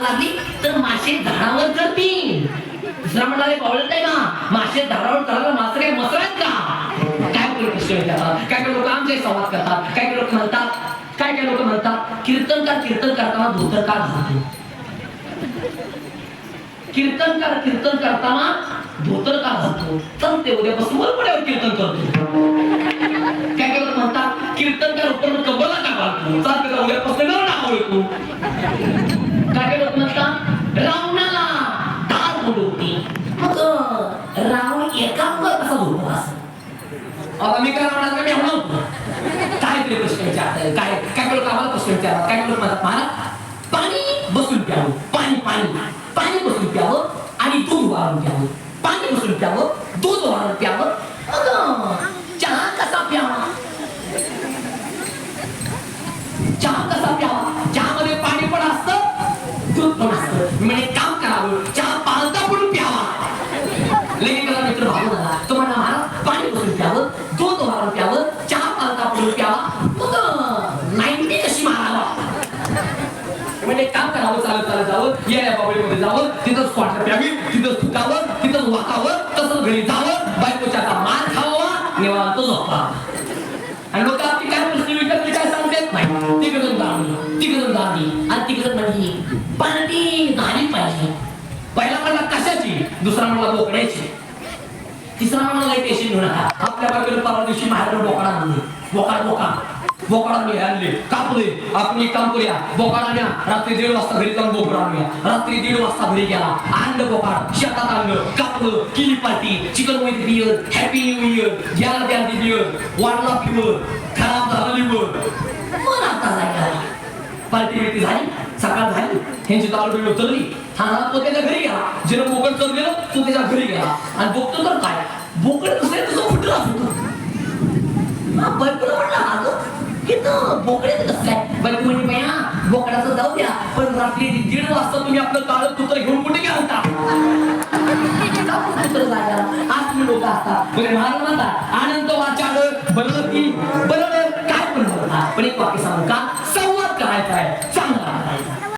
हाक लागली तर मासे झाडावर चढतील. दुसरा म्हणाले कळत नाही का? मासे झाडावर चढायला मासे मासरे मसरात का? काय लोक प्रश्न विचारतात? काय काही लोक आमचे संवाद करतात? काय काय लोक म्हणतात? काय काय लोक म्हणतात? कीर्तनकार कीर्तन करताना धोतर का घालतो कीर्तनकार कीर्तन करताना धोतर का घालतो तर ते उद्यापासून वरपड्यावर कीर्तन करतो. काय काय लोक म्हणतात? कीर्तनकार उत्तर कबला का घालतो चालते त्याला उद्यापासून न येतो काय काय लोक म्हणतात रावणाला दार बुडवते मग रावण एकांवर कसा झोपत असं आता मी काय म्हणणार मी म्हणतो काय तरी प्रश्न विचारताय काय काय काय आम्हाला प्रश्न विचारतात काय काय म्हणतात महाराज पाणी बसून प्यावं पाणी पाणी पाणी बसून प्यावं आणि दूध वाढून प्यावं पाणी बसून प्यावं दूध वाढून प्यावं चहा कसा प्यावा चहा कसा प्यावा चहामध्ये पाणी पण असतं दूध पण असतं म्हणजे काम करावं चहा पालता पण प्यावा लेखकाला मित्र भाऊ झाला तो म्हणा महाराज पाणी बसून प्यावं दूध वाढून प्यावं चहा पालता पण प्यावा मग नाईन्टी कशी मारावा म्हणजे काम करावं चालत चालत जावं या या बाबळीमध्ये जावं तिथं स्पॉट प्यावी तिथं थुकावं तिथं वाकावं तसंच घरी जावं बायकोच्या आता मार खावा निवांत झोपा आणि लोक आपली काय प्रश्न विचारली काय सांगतात नाही तिकडून गाडी तिकडून गाडी आणि तिकडून म्हणजे पार्टी झाली पाहिजे. पहिला म्हणला कशाची? दुसरा म्हणला बोकड्याची. तिसरा म्हणला पेशी घेऊन नका आपल्या बाजूला परवा दिवशी माहेर बोकडा आणले बोकाड बोका. बोकडा आणले. कापले. आपण एक काम करूया. बोकाड आणल्या रात्री दीड वाजता घरी जाऊन बोकड आणूया. रात्री दीड वाजता घरी गेला. आणलं बोकाड. शेतात आणलं. कापलं. किली party. Chicken with beer happy new year ज्याला त्या बियर वाढला फिवर खराब झालं लिव्हर मग आता जायला पार्टी बिर्टी झाली. सकाळ झाली. ह्यांची दारू बिरू उतरली. हा तो त्याच्या घरी गेला. जिनं बोकड चल गेलं तो त्याच्या घरी गेला. आणि बघतो तर काय? बोकड दुसऱ्या तुझं कुठला होतो बायकोला बोकडे कसं काय बया बोकडाचं जाऊ द्या पण रात्री दीड वाजता तुम्ही आपलं काळं कुत्र घेऊन कुठे गेला होता कुत्र जायला आज तुम्ही लोक असतात म्हणजे महाराज म्हणतात आनंद वाचाड बरं की बरं काय पण पण एक वाक्य सांगू का